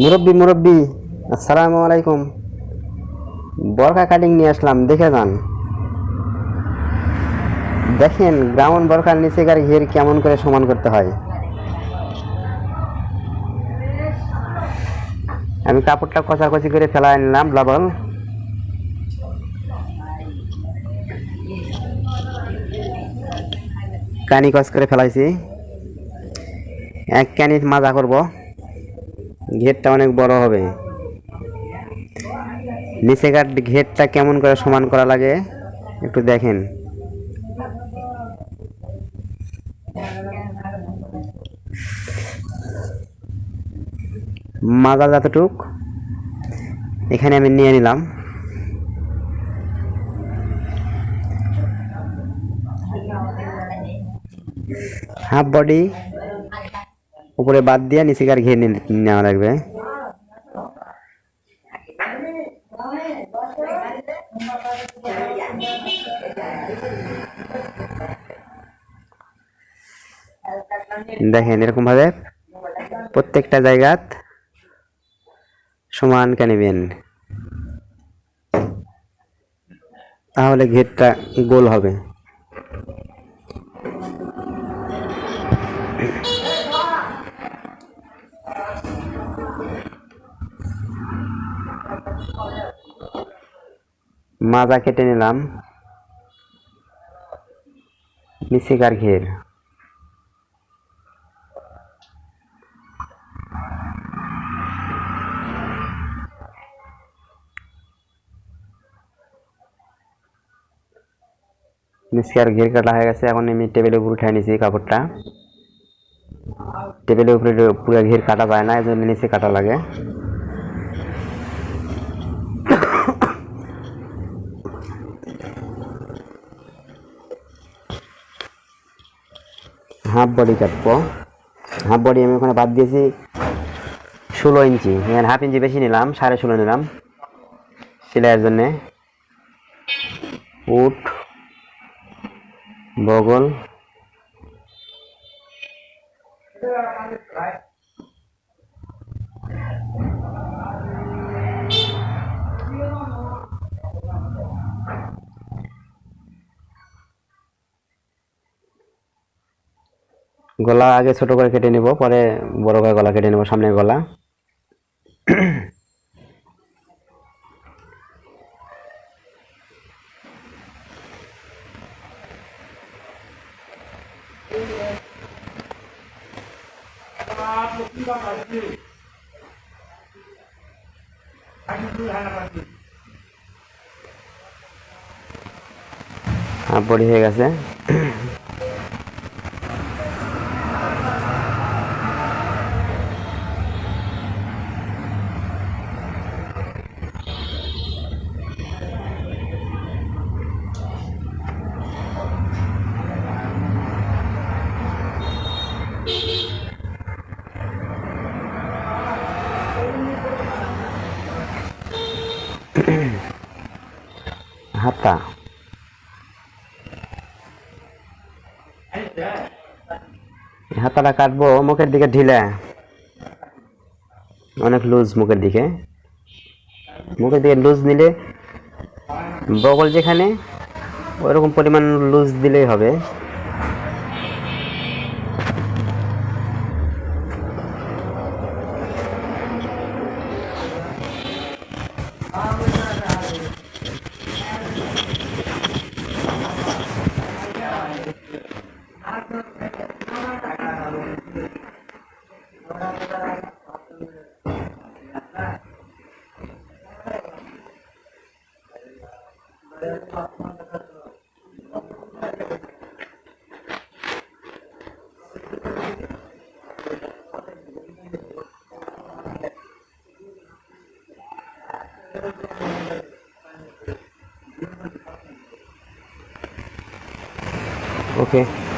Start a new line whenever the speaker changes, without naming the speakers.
মুরব্বি মুরব্বি, আসসালামু আলাইকুম। বরকা কাটিং নিয়ে আসলাম, দেখে যান। দেখেন, গ্রাউন্ড বরকার নিচেকার ঘের কেমন করে সমান করতে হয়। আমি কাপড়টা কষাকষি করে ফেলাই নিলাম ডাবল কানি কষ করে ফেলাইছি। এক ক্যানি মাজা করব। ঘেরটা অনেক বড় হবে। নিচে নিচেকার ঘেরটা কেমন করে সমান করা লাগে, একটু দেখেন। মাজা যতটুক, এখানে আমি নিয়ে নিলাম। হাফ বডি উপরে বাদ দিয়ে নিচেকার ঘিরে নেওয়া লাগবে। দেখেন এরকম ভাবে প্রত্যেকটা জায়গাত সমান কে নেবেন। তাহলে ঘেরটা গোল হবে। মাজা কেটে নিলাম। নিচেকার ঘের? নিচেকার ঘের কাটা হয়ে গেছে, এখন আমি টেবিলের উপর উঠাই নিয়েছি কাপড়টা। টেবিলের উপরে পুরো ঘের কাটা যায় না এই জন্য নিচে কাটা লাগে। হাফ বডি কাটবো। হাফ বডি আমি ওখানে বাদ দিয়েছি ষোলো ইঞ্চি। এখানে হাফ ইঞ্চি বেশি নিলাম, সাড়ে ষোলো নিলাম সেলাইয়ের জন্যে। উট, বগল গলা আগে ছোট করে কেটে নেব, পরে বড় করে গলা কেটে নেব সামনে গলা। বডি হয়ে গেছে। হাতটা হাতাটা কাটবো, মুখের দিকে ঢিলে। অনেক লুজ মুখের দিকে। মুখের দিকে লুজ নিলে বগল যেখানে ওইরকম পরিমাণ লুজ দিলেই হবে। okay.